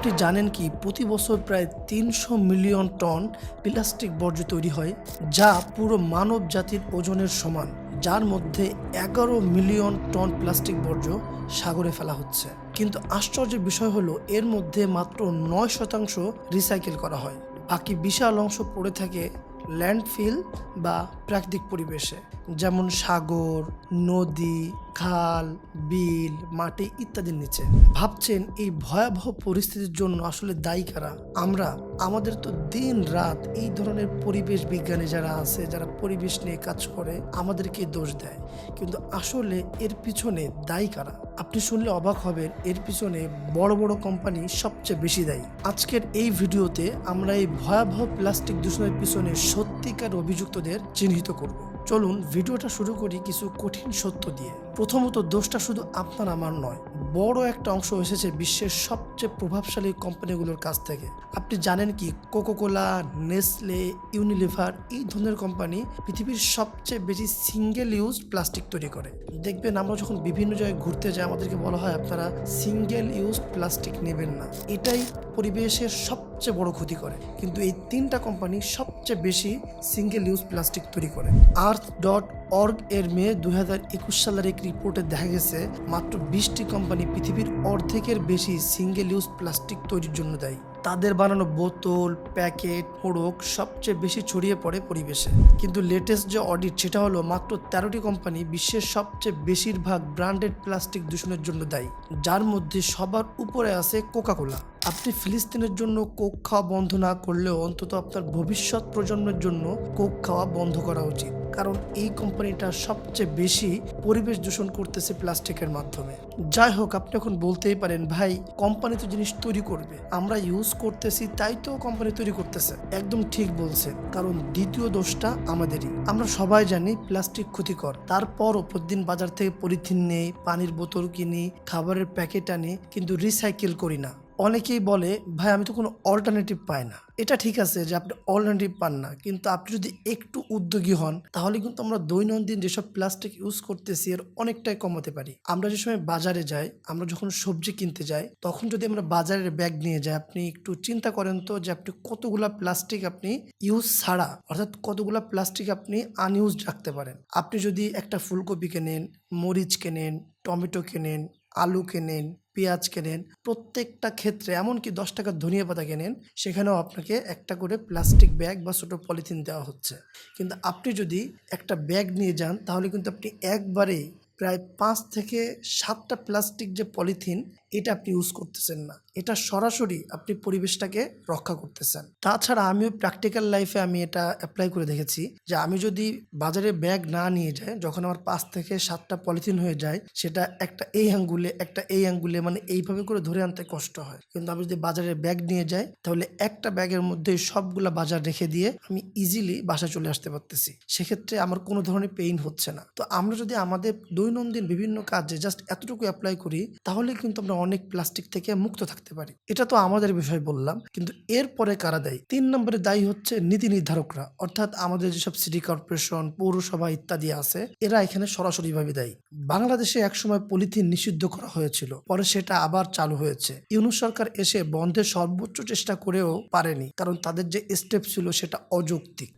আপনি জানেন কি, প্রতি বছর প্রায় তিনশো মিলিয়ন টন প্লাস্টিক বর্জ্য তৈরি হয়, যা পুরো মানব জাতির ওজনের সমান, যার মধ্যে এগারো মিলিয়ন টন প্লাস্টিক বর্জ্য সাগরে ফেলা হচ্ছে। কিন্তু আশ্চর্যের বিষয় হলো, এর মধ্যে মাত্র নয় শতাংশ রিসাইকেল করা হয়। বাকি বিশাল অংশ পড়ে থাকে ল্যান্ডফিল বা প্রাকৃতিক পরিবেশে। যেমন সাগর, নদী, খাল, বিল, মাটি ইত্যাদির নিচে। ভাবছেন এই ভয়াবহ পরিস্থিতির জন্য আসলে দায়ী কারা? আমরা, আমাদের তো দিন রাত এই ধরনের পরিবেশ বিজ্ঞানী যারা আছে, যারা পরিবেশ নিয়ে কাজ করে আমাদেরকে দোষ দেয়। কিন্তু আসলে এর পিছনে দায়ী কারা? আপনি শুনলে অবাক হবেন, এর পিছনে বড় বড় কোম্পানি সবচেয়ে বেশি দায়ী। আজকের এই ভিডিওতে আমরা এই ভয়াবহ প্লাস্টিক দূষণের পিছনে সত্যিকার অভিযুক্তদের চিহ্নিত করব। চলুন ভিডিওটা শুরু করি কিছু কঠিন সত্য দিয়ে। প্রথমত দোষটা শুধু আপনার, আমার নয়, বড় একটা অংশ এসেছে বিশ্বের সবচেয়ে প্রভাবশালী কোম্পানিগুলোর কাছ থেকে। আপনি জানেন কি কোকোকোলা নেসলে ইউনিলিভার এই ধরনের কোম্পানি পৃথিবীর সবচেয়ে বেশি সিঙ্গেল ইউজ প্লাস্টিক তৈরি করে। দেখবেন আমরা যখন বিভিন্ন জায়গায় ঘুরতে যাই, আমাদেরকে বলা হয়, আপনারা সিঙ্গেল ইউজ প্লাস্টিক নেবেন না। এটাই পরিবেশের সবচেয়ে বড় ক্ষতি করে। কিন্তু এই তিনটা কোম্পানি সবচেয়ে বেশি সিঙ্গেল ইউজ প্লাস্টিক তৈরি করে। আর্থ ডট অর্গ এর মে দু হাজার একুশ সালের এক রিপোর্টে দেখা গেছে, মাত্র বিশটি কোম্পানি পৃথিবীর অর্ধেকের বেশি সিঙ্গেল ইউজ প্লাস্টিক তৈরির জন্য দায়ী। তাদের বানানো বোতল, প্যাকেট, মোড়ক সবচেয়ে বেশি ছড়িয়ে পড়ে পরিবেশে। কিন্তু লেটেস্ট যে অডিট সেটা হলো মাত্র তেরোটি কোম্পানি বিশ্বের সবচেয়ে বেশিরভাগ ব্র্যান্ডেড প্লাস্টিক দূষণের জন্য দায়ী, যার মধ্যে সবার উপরে আছে কোকাকোলা আপনি ফিলিস্তিনের জন্য কোক খাওয়া বন্ধ না করলেও অন্তত আপনার ভবিষ্যৎ প্রজন্মের জন্য কোক খাওয়া বন্ধ করা উচিত। কারণ এই কোম্পানিটা সবচেয়ে বেশি পরিবেশ দূষণ করতেছে প্লাস্টিকের মাধ্যমে। যাই হোক, আপনি এখন বলতেই পারেন, ভাই, কোম্পানি তো জিনিস তৈরি করবে। আমরা ইউজ করতেছি, তাই তো কোম্পানি তৈরি করতেছে। একদম ঠিক বলছে কারণ দ্বিতীয় দোষটা আমাদেরই। আমরা সবাই জানি প্লাস্টিক ক্ষতিকর। তারপরও প্রতিদিন বাজার থেকে পলিথিন নেই, পানির বোতল কিনি, খাবারের প্যাকেট আনি, কিন্তু রিসাইকেল করি না। অনেকেই বলে, ভাই, আমি তো কোনো অল্টারনেটিভ পাই না। এটা ঠিক আছে যে আপনি অল্টারনেটিভ পান না, কিন্তু আপনি যদি একটু উদ্যোগী হন, তাহলে কিন্তু আমরা দৈনন্দিন যেসব প্লাস্টিক ইউজ করতেছি, এর অনেকটাই কমাতে পারি। আমরা যে সময় বাজারে যাই, আমরা যখন সবজি কিনতে যাই, তখন যদি আমরা বাজারের ব্যাগ নিয়ে যাই, আপনি একটু চিন্তা করেন তো যে আপনি কতগুলা প্লাস্টিক আপনি ইউজ ছাড়া, অর্থাৎ কতগুলা প্লাস্টিক আপনি আনইউজ রাখতে পারেন। আপনি যদি একটা ফুলকপি কেনেন, মরিচ কেনেন, টমেটো কেনেন আলু কেনেন, পেঁয়াজ কেনেন, প্রত্যেকটা ক্ষেত্রে এমনকি দশ টাকার ধনিয়া পাতা কেনেন, সেখানেও আপনাকে একটা করে প্লাস্টিক ব্যাগ বা ছোটো পলিথিন দেওয়া হচ্ছে। কিন্তু আপনি যদি একটা ব্যাগ নিয়ে যান, তাহলে কিন্তু আপনি একবারেই প্রায় পাঁচ থেকে সাতটা প্লাস্টিক যে পলিথিন এটা আপনি ইউজ করতেছেন না। এটা সরাসরি আপনি পরিবেশটাকে রক্ষা করতেছেন। তাছাড়া আমিও প্র্যাকটিক্যাল লাইফে আমি এটা অ্যাপ্লাই করে দেখেছি যে আমি যদি বাজারে ব্যাগ না নিয়ে যাই, যখন আমার পাঁচ থেকে সাতটা পলিথিন হয়ে যায়, সেটা একটা এই আঙ্গুলে একটা এই আঙ্গুলে মানে এইভাবে করে ধরে আনতে কষ্ট হয়। কিন্তু আমি যদি বাজারে ব্যাগ নিয়ে যাই, তাহলে একটা ব্যাগের মধ্যে সবগুলা বাজার রেখে দিয়ে আমি ইজিলি বাসায় চলে আসতে পারতেছি। সেক্ষেত্রে আমার কোনো ধরনের পেইন হচ্ছে না। তো আমরা যদি আমাদের দৈনন্দিন বিভিন্ন কাজে জাস্ট এতটুকু অ্যাপ্লাই করি, তাহলে কিন্তু আমরা অনেক প্লাস্টিক থেকে মুক্ত থাকতে পারি। এটা তো আমাদের বিষয় বললাম, কিন্তু এরপরে কারা দায়ী? তিন নম্বরে দায়ী হচ্ছে নীতি নির্ধারকরা, অর্থাৎ আমাদের যেসব সিটি কর্পোরেশন পৌরসভা ইত্যাদি আছে, এরা এখানে সরাসরিভাবে দায়ী। বাংলাদেশে একসময় পলিথিন নিষিদ্ধ করা হয়েছিল, পরে সেটা আবার চালু হয়েছে। ইউনু সরকার এসে বন্ধের সর্বোচ্চ চেষ্টা করেও পারেনি, কারণ তাদের যে স্টেপ ছিল সেটা অযৌক্তিক।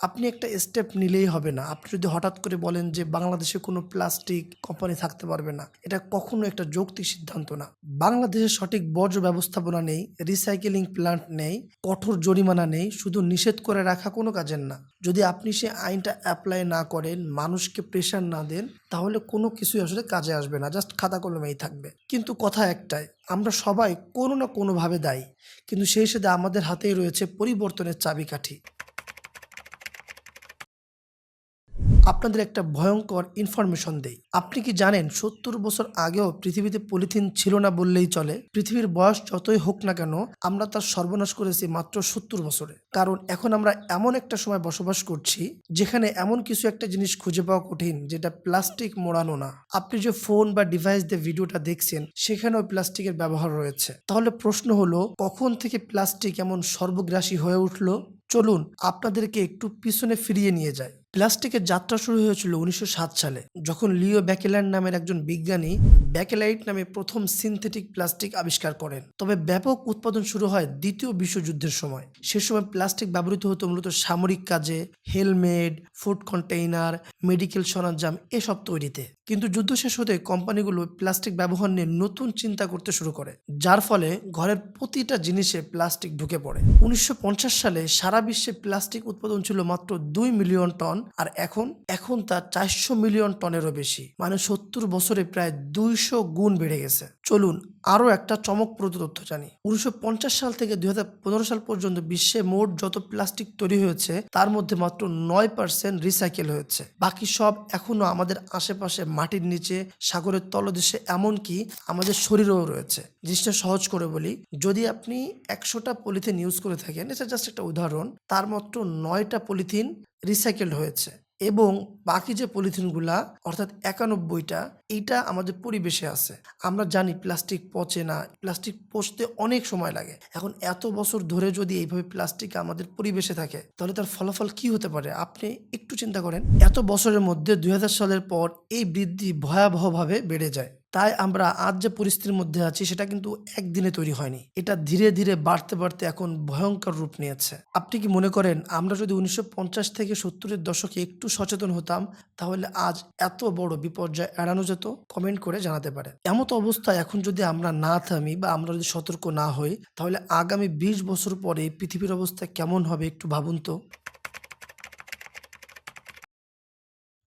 আপনি একটা স্টেপ নিলেই হবে না। আপনি যদি হঠাৎ করে বলেন যে বাংলাদেশে কোনো প্লাস্টিক কোম্পানি থাকতে পারবে না, এটা কখনো একটা যৌক্তিক সিদ্ধান্ত না। বাংলাদেশে সঠিক বর্জ্য ব্যবস্থাপনা নেই রিসাইকেলিং প্ল্যান্ট নেই, কঠোর জরিমানা নেই, শুধু নিষেধ করে রাখা কোনো কাজের না। যদি আপনি সে আইনটা অ্যাপ্লাই না করেন, মানুষকে প্রেশার না দেন, তাহলে কোনো কিছুই আসলে কাজে আসবে না জাস্ট খাতা কলমেই থাকবে। কিন্তু কথা একটাই, আমরা সবাই কোনো না কোনোভাবে দায়ী, কিন্তু সেই সাথে আমাদের হাতেই রয়েছে পরিবর্তনের চাবিকাঠি। আপনাদের একটা ভয়ঙ্কর ইনফরমেশন দেই। আপনি কি জানেন সত্তর বছর আগেও পৃথিবীতে পলিথিন ছিল না বললেই চলে? পৃথিবীর বয়স যতই হোক না কেন, আমরা তার সর্বনাশ করেছি মাত্র সত্তর বছরে। কারণ এখন আমরা এমন একটা সময় বসবাস করছি, যেখানে এমন কিছু একটা জিনিস খুঁজে পাওয়া কঠিন, যেটা প্লাস্টিক মোড়ানো না। আপনি যে ফোন বা ডিভাইস দিয়ে ভিডিওটা দেখছেন, সেখানেও প্লাস্টিকের ব্যবহার রয়েছে। তাহলে প্রশ্ন হলো, কখন থেকে প্লাস্টিক এমন সর্বগ্রাসী হয়ে উঠল? চলুন, আপনাদেরকে একটু পিছনে ফিরিয়ে নিয়ে যায় প্লাস্টিকের যাত্রা শুরু হয়েছিল উনিশশো সাত সালে, যখন লিও ব্যাকেল্যান্ড নামের একজন বিজ্ঞানী ব্যাকেলাইট নামে প্রথম সিনথেটিক প্লাস্টিক আবিষ্কার করেন। তবে ব্যাপক উৎপাদন শুরু হয় দ্বিতীয় বিশ্বযুদ্ধের সময়। সে সময় প্লাস্টিক ব্যবহৃত হতো মূলত সামরিক কাজে, হেলমেট, ফুড কন্টেইনার, মেডিকেল সরঞ্জাম, এসব তৈরিতে। কিন্তু যুদ্ধ শেষ হতে কোম্পানিগুলো প্লাস্টিক ব্যবহার নিয়ে নতুন চিন্তা করতে শুরু করে, যার ফলে ঘরের প্রতিটা জিনিসে প্লাস্টিক ঢুকে পড়ে। উনিশশো পঞ্চাশ সালে সারা বিশ্বে প্লাস্টিক উৎপাদন ছিল মাত্র দুই মিলিয়ন টন আর এখন এখন তা চারশো মিলিয়ন টনেরও বেশি। মানে সত্তর বছরে প্রায় দুইশো গুণ বেড়ে গেছে। চলুন আরও একটা চমকপ্রদ তথ্য জানি। উনিশশো পঞ্চাশ সাল থেকে দুই হাজার পনেরো সাল পর্যন্ত বিশ্বে মোট যত প্লাস্টিক তৈরি হয়েছে, তার মধ্যে মাত্র নয় পার্সেন্ট রিসাইকেল হয়েছে। বাকি সব এখনও আমাদের আশেপাশে মাটির নিচে, সাগরের তলদেশে, এমনকি আমাদের শরীরেও রয়েছে। জিনিসটা সহজ করে বলি, যদি আপনি একশোটা পলিথিন ইউজ করে থাকেন, এটা জাস্ট একটা উদাহরণ, তার মাত্র নয়টা পলিথিন রিসাইকেলড হয়েছে। এবং বাকি যে পলিথিনগুলা, অর্থাৎ একানব্বইটা, এইটা আমাদের পরিবেশে আছে। আমরা জানি প্লাস্টিক পচে না, প্লাস্টিক পচতে অনেক সময় লাগে। এখন এত বছর ধরে যদি এইভাবে প্লাস্টিক আমাদের পরিবেশে থাকে, তাহলে তার ফলাফল কি হতে পারে? আপনি একটু চিন্তা করেন। এত বছরের মধ্যে দু হাজার সালের পর এই বৃদ্ধি ভয়াবহভাবে বেড়ে যায়। তাই আমরা আজ যে পরিস্থিতির মধ্যে আছি, সেটা কিন্তু একদিনে তৈরি হয়নি। এটা ধীরে ধীরে বাড়তে বাড়তে এখন ভয়ঙ্কর রূপ নিয়েছে। আপনি কি মনে করেন, আমরা যদি উনিশশো পঞ্চাশ থেকে সত্তরের দশকে একটু সচেতন হতাম, তাহলে আজ এত বড় বিপর্যয় এড়ানো যেত? কমেন্ট করে জানাতে পারে এমত অবস্থায় এখন যদি আমরা না থামি বা আমরা যদি সতর্ক না হই, তাহলে আগামী বিশ বছর পরে পৃথিবীর অবস্থা কেমন হবে একটু ভাবুন তো।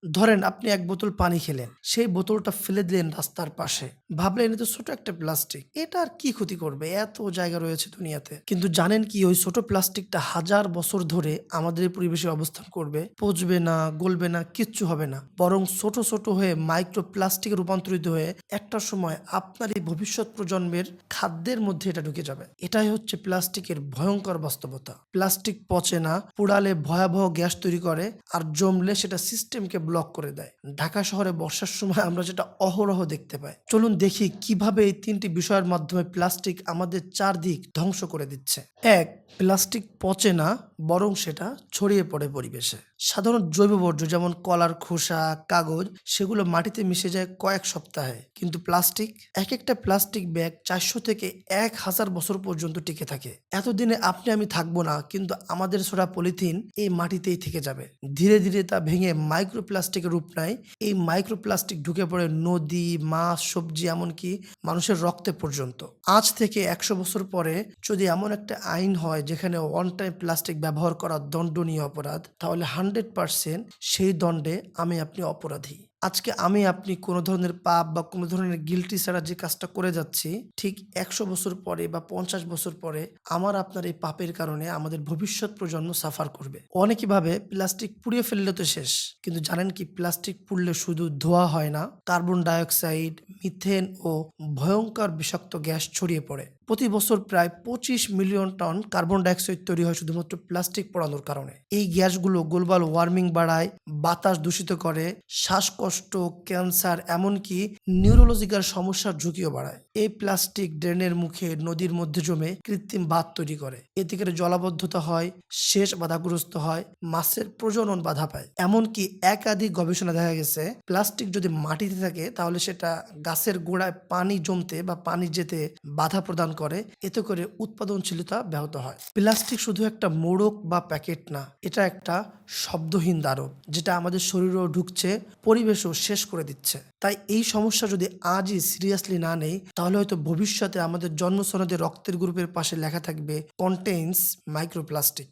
ধরেন আপনি এক বোতল পানি খেলেন, সেই বোতলটা ফেলে দিলেন রাস্তার পাশে। ভাবলেন এটা ছোট একটা প্লাস্টিক, এটা আর কি ক্ষতি করবে? এত জায়গা রয়েছে দুনিয়াতে। কিন্তু জানেন কি, ওই ছোট প্লাস্টিকটা হাজার বছর ধরে আমাদের পরিবেশে অবস্থান করবে, পচবে না, গলবে না, কিচ্ছু হবে না। বরং ছোট ছোট হয়ে মাইক্রো প্লাস্টিকে রূপান্তরিত হয়ে একটা সময় আপনার এই ভবিষ্যৎ প্রজন্মের খাদ্যের মধ্যে এটা ঢুকে যাবে। এটাই হচ্ছে প্লাস্টিকের ভয়ঙ্কর বাস্তবতা। প্লাস্টিক পচে না, পোড়ালে ভয়াবহ গ্যাস তৈরি করে, আর জমলে সেটা সিস্টেমকে ব্লক করে দেয়। ঢাকা শহরে বর্ষার সময় আমরা যেটা অহরহ দেখতে পাই। চলুন দেখি কীভাবে এই তিনটি বিষয়ের মাধ্যমে প্লাস্টিক আমাদের চারদিক ধ্বংস করে দিচ্ছে। এক, প্লাস্টিক পচে না। বরং সেটা ছড়িয়ে পড়ে পরিবেশে। সাধারণ জৈব বর্জ্য যেমন কলার খোসা, কাগজ, সেগুলো মাটিতে মিশে যায় কয়েক সপ্তাহে। কিন্তু প্লাস্টিক এক একটা প্লাস্টিক ব্যাগ চারশো থেকে এক হাজার বছর পর্যন্ত টিকে থাকে। এতদিনে আপনি আমি থাকব না, কিন্তু আমাদের ছোড়া পলিথিন এই মাটিতেই থেকে যাবে। ধীরে ধীরে তা ভেঙে মাইক্রো প্লাস্টিকের রূপ নেয়। এই মাইক্রো প্লাস্টিক ঢুকে পড়ে নদী, মাছ, সবজি, এমনকি মানুষের রক্তে পর্যন্ত। আজ থেকে একশো বছর পরে যদি এমন একটা আইন হয় যেখানে ওয়ান টাইম প্লাস্টিক ব্যবহার করা দণ্ডনীয় অপরাধ, তাহলে হান্ড্রেড পার্সেন্ট সেই দণ্ডে আমি আপনি অপরাধী। আজকে আমি আপনি কোনো ধরনের পাপ বা কোনো ধরনের গিলটি ছাড়া যে কাজটা করে যাচ্ছি, ঠিক একশো বছর পরে বা পঞ্চাশ বছর পরে আমার আপনার এই পাপের কারণে আমাদের ভবিষ্যৎ প্রজন্ম সাফার করবে। অনেকে ভাবে প্লাস্টিক পুড়িয়ে ফেললে তো শেষ, কিন্তু জানেন কি প্লাস্টিক পুড়লে শুধু ধোয়া হয় না, কার্বন ডাইঅক্সাইড, মিথেন ও ভয়ঙ্কর বিষাক্ত গ্যাস ছড়িয়ে পড়ে। প্রতি বছর প্রায় পঁচিশ মিলিয়ন টন কার্বন ডাইঅক্সাইড তৈরি হয় শুধুমাত্র প্লাস্টিক পোড়ানোর কারণে। এই গ্যাসগুলো গ্লোবাল ওয়ার্মিং বাড়ায়, বাতাস দূষিত করে, শ্বাসকষ্ট, ক্যান্সার, এমনকি নিউরোলজিক্যাল সমস্যার ঝুঁকিও বাড়ায়। এই প্লাস্টিক ড্রেনের মুখে নদীর মধ্যে জমে কৃত্রিম বাঁধ তৈরি করে। এতে করে জলাবদ্ধতা হয় শেষ বাধাগ্রস্ত হয়, মাছের প্রজনন বাধা পায়। এমনকি একাধিক গবেষণা দেখা গেছে, প্লাস্টিক যদি মাটিতে থাকে, তাহলে সেটা গাছের গোড়ায় পানি জমতে বা পানি যেতে বাধা প্রদান করে, এতে করে উৎপাদনশীলতা ব্যাহত হয়। প্লাস্টিক শুধু একটা মোড়ক বা প্যাকেট না, এটা একটা শব্দহীন দ্বারক, যেটা আমাদের শরীরেও ঢুকছে, পরিবেশও শেষ করে দিচ্ছে। তাই এই সমস্যা যদি আজই সিরিয়াসলি না নেই, তাহলে হয়তো ভবিষ্যতে আমাদের জন্মসনদে রক্তের গ্রুপের পাশে লেখা থাকবে কন্টেন্স মাইক্রোপ্লাস্টিক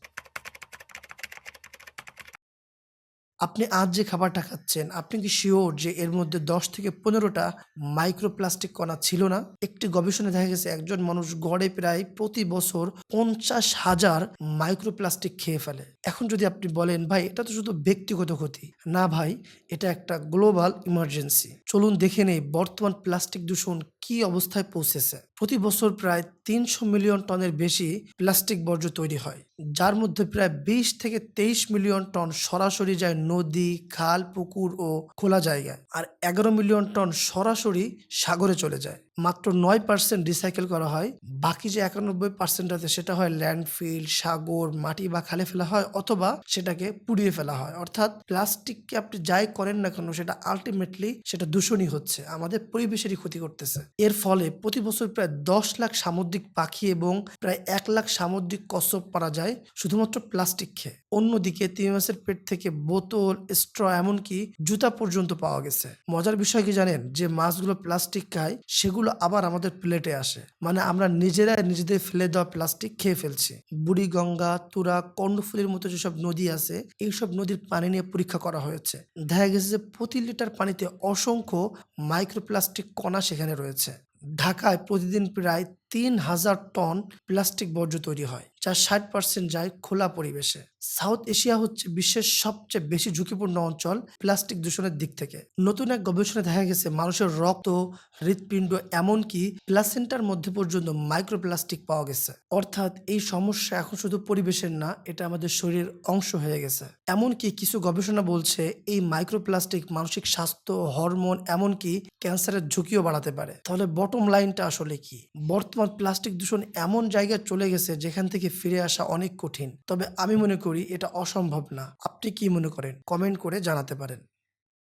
আপনি আজ যে খাবারটা খাচ্ছেন, আপনি কি শিওর যে এর মধ্যে দশ থেকে পনেরোটা মাইক্রোপ্লাস্টিক কণা ছিল না? একটি গবেষণায় দেখা গেছে একজন মানুষ গড়ে প্রায় প্রতি বছর পঞ্চাশ হাজার মাইক্রোপ্লাস্টিক খেয়ে ফেলে। এখন যদি আপনি বলেন, ভাই, এটা তো শুধু ব্যক্তিগত ক্ষতি। না ভাই, এটা একটা গ্লোবাল ইমার্জেন্সি চলুন দেখে নেই, বর্তমান প্লাস্টিক দূষণ কি অবস্থায় পৌঁছেছে? প্রতি বছর প্রায় তিনশো মিলিয়ন টনের বেশি প্লাস্টিক বর্জ্য তৈরি হয়, যার মধ্যে প্রায় বিশ থেকে তেইশ মিলিয়ন টন সরাসরি যায় নদী, খাল, পুকুর ও খোলা জায়গায়, আর এগারো মিলিয়ন টন সরাসরি সাগরে চলে যায়। মাত্র নয় পার্সেন্ট রিসাইকেল করা হয়। বাকি যে একানব্বই পার্সেন্ট আছে, সেটা হয় ল্যান্ডফিল সাগর, মাটি বা খালে ফেলা হয় অথবা সেটাকে পুড়িয়ে ফেলা হয়। অর্থাৎ প্লাস্টিককে আপনি যাই করেন না কেন, সেটা আলটিমেটলি সেটা দূষণই হচ্ছে। আমাদের পরিবেশেরই ক্ষতি করতেছে। এর ফলে প্রতি বছর প্রায় দশ লাখ সামুদ্রিক পাখি এবং প্রায় এক লাখ সামুদ্রিক কচ্ছপ পারা যায় শুধুমাত্র প্লাস্টিক খেয়ে অন্যদিকে তিমি মাছের পেট থেকে বোতল, স্ট্র এমনকি জুতা পর্যন্ত পাওয়া গেছে। মজার বিষয় কি জানেন? যে মাছগুলো প্লাস্টিক খায়, সেগুলো আবার আমাদের প্লেটে আসে। মানে আমরা নিজেরাই নিজেদের ফেলে দেওয়া প্লাস্টিক খেয়ে ফেলছি। বুড়িগঙ্গা তুরা, কর্ণফুলির মতো যেসব নদী আছে, এইসব নদীর পানি নিয়ে পরীক্ষা করা হয়েছে। দেখা গেছে যে প্রতি লিটার পানিতে অসংখ্য মাইক্রোপ্লাস্টিক কণা সেখানে রয়েছে। ঢাকায় প্রতিদিন প্রায় তিন হাজার টন প্লাস্টিক বর্জ্য তৈরি হয় যার ষাট পার্সেন্ট যায় খোলা পরিবেশে। সাউথ এশিয়া হচ্ছে বিশ্বের সবচেয়ে বেশি ঝুঁকিপূর্ণ অঞ্চল প্লাস্টিক দূষণের দিক থেকে। নতুন এক গবেষণায় দেখা গেছে, মানুষের রক্ত, হৃৎপিণ্ড এমনকি প্লাসেন্টার মধ্যে পর্যন্ত মাইক্রোপ্লাস্টিক পাওয়া গেছে। অর্থাৎ এই সমস্যা এখন শুধু পরিবেশের না, এটা আমাদের শরীরের অংশ হয়ে গেছে। এমনকি কিছু গবেষণা বলছে, এই মাইক্রোপ্লাস্টিক মানসিক স্বাস্থ্য, হরমোন, এমনকি ক্যান্সারের ঝুঁকিও বাড়াতে পারে। তাহলে বটম লাইনটা আসলে কি? বর্তমান প্লাস্টিক দূষণ এমন জায়গায় চলে গেছে যেখান থেকে ফিরে আসা অনেক কঠিন। তবে আমি মনে করি এটা অসম্ভব না। আপনি কি মনে করেন? কমেন্ট করে জানাতে পারেন।